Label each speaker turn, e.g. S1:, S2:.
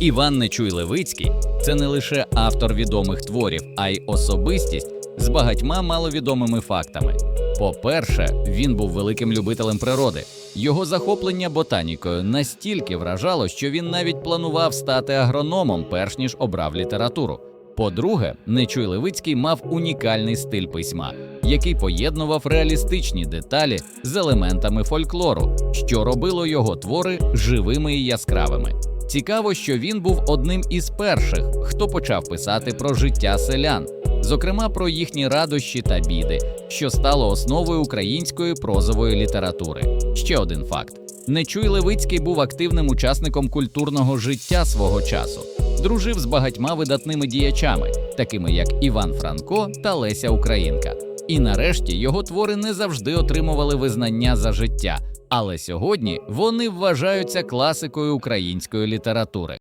S1: Іван Нечуй Левицький це не лише автор відомих творів, а й особистість з багатьма маловідомими фактами. По-перше, він був великим любителем природи. Його захоплення ботанікою настільки вражало, що він навіть планував стати агрономом, перш ніж обрав літературу. По-друге, Нечуй Левицький мав унікальний стиль письма, який поєднував реалістичні деталі з елементами фольклору, що робило його твори живими і яскравими. Цікаво, що він був одним із перших, хто почав писати про життя селян, зокрема про їхні радощі та біди, що стало основою української прозової літератури. Ще один факт: Нечуй Левицький був активним учасником культурного життя свого часу, дружив з багатьма видатними діячами, такими як Іван Франко та Леся Українка. І нарешті його твори не завжди отримували визнання за життя, але сьогодні вони вважаються класикою української літератури.